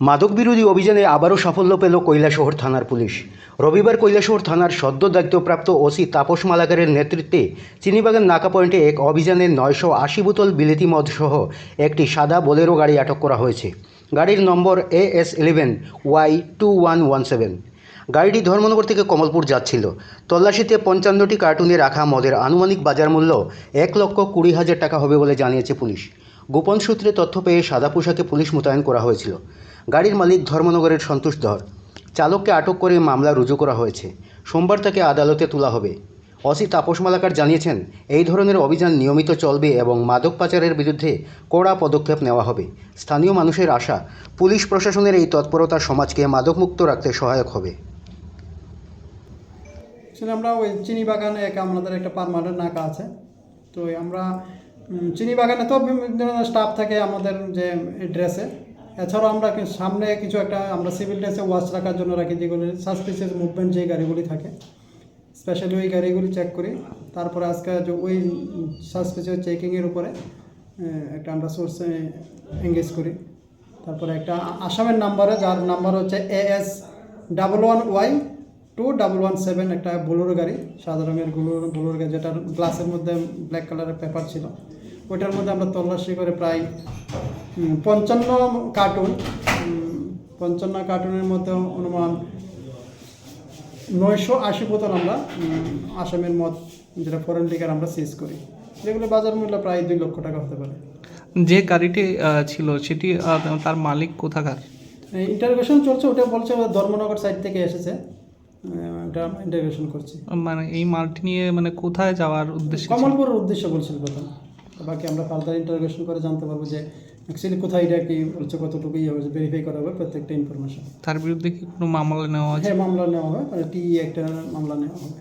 মাদক বিরোধী অভিযানে আবারও সাফল্য পেল কৈলাসহর থানার পুলিশ। রবিবার কৈলাসহর থানার সদ্য দায়িত্বপ্রাপ্ত ওসি তাপস মালাকারের নেতৃত্বে চিনিবাগান নাকা পয়েন্টে এক অভিযানে নয়শো আশি বোতল বিলেতি মদ সহ একটি সাদা বোলেরো গাড়ি আটক করা হয়েছে। গাড়ির নম্বর A S eleven Y two one one seven. গাড়িটি ধর্মনগর থেকে কমলপুর যাচ্ছিল। তল্লাশিতে পঞ্চান্নটি কার্টুনে রাখা মদের আনুমানিক বাজার মূল্য এক লক্ষ কুড়ি হাজার টাকা হবে বলে জানিয়েছে পুলিশ। গোপন সূত্রে তথ্য পেয়ে সাদা পোশাকে পুলিশ মোতায়েন করা হয়েছিল। গাড়ির মালিক ধর্মনগরের সন্তোষ ধর। চালককে আটক করে মামলা রুজু করা হয়েছে। সোমবার তাকে আদালতে তোলা হবে। অসি তাপস মালাকার জানিয়েছেন, এই ধরনের অভিযান নিয়মিত চলবে এবং মাদক পাচারের বিরুদ্ধে কড়া পদক্ষেপ নেওয়া হবে। স্থানীয় মানুষের আশা, পুলিশ প্রশাসনের এই তৎপরতা সমাজকে মাদকমুক্ত রাখতে সহায়ক হবে। আমরা ওই চিনি বাগানে এক আমাদের একটা পারমানেন্ট নাকা আছে। তো আমরা চিনি বাগানে তো বিভিন্ন ধরনের স্টাফ থাকে আমাদের যে ড্রেসে এছাড়াও আমরা সামনে কিছু একটা আমরা সিভিল ড্রেসে ওয়াচ রাখার জন্য রাখি, যেগুলি সাসপিসিয়াস মুভমেন্ট যে গাড়িগুলি থাকে। স্পেশালি ওই গাড়িগুলি চেক করি। তারপরে আজকে ওই সাসপিসিয়াস চেকিংয়ের উপরে একটা আমরা সোর্সে এঙ্গেজ করি। তারপরে একটা আসামের নাম্বারে যার নাম্বার হচ্ছে A S double one Y two double one seven একটা বোলোরো গাড়ি, সাদা রঙের বোলোরো বোলোরো গাড়ি, যেটার গ্লাসের মধ্যে ব্ল্যাক কালারের পেপার ছিল। ওইটার মধ্যে আমরা তল্লাশি করে প্রায় পঞ্চান্ন কার্টুন পঞ্চান্ন কার্টুনের মধ্যে অনুমান নয়শো আশি বোতল আমরা আসামের মদ যেটা ফরেন লিকার আমরা সিজ করি। যেগুলো বাজার মূল্য প্রায় দুই লক্ষ টাকা হতে পারে। যে গাড়িটি ছিল সেটি তার মালিক কোথাকার? ইন্টারগ্রেশন চলছে ওটা বলছে ধর্মনগর সাইড থেকে এসেছে। এটা ইন্টারগ্রেশন করছি। মানে এই মালটি নিয়ে মানে কোথায় যাওয়ার উদ্দেশ্য? কমলপুরের উদ্দেশ্য বলছিল প্রথম। বাকি আমরা ফার্দার ইন্টারগ্রেশন করে জানতে পারব যে অ্যাকচুয়ালি কোথায় এটা কি হচ্ছে কতটুকু ইয়ে হয়েছে ভেরিফাই করা হবে প্রত্যেকটা ইনফরমেশন তার বিরুদ্ধে কি কোনো মামলা নেওয়া হয় হ্যাঁ মামলা নেওয়া হবে টি একটা মামলা নেওয়া হবে।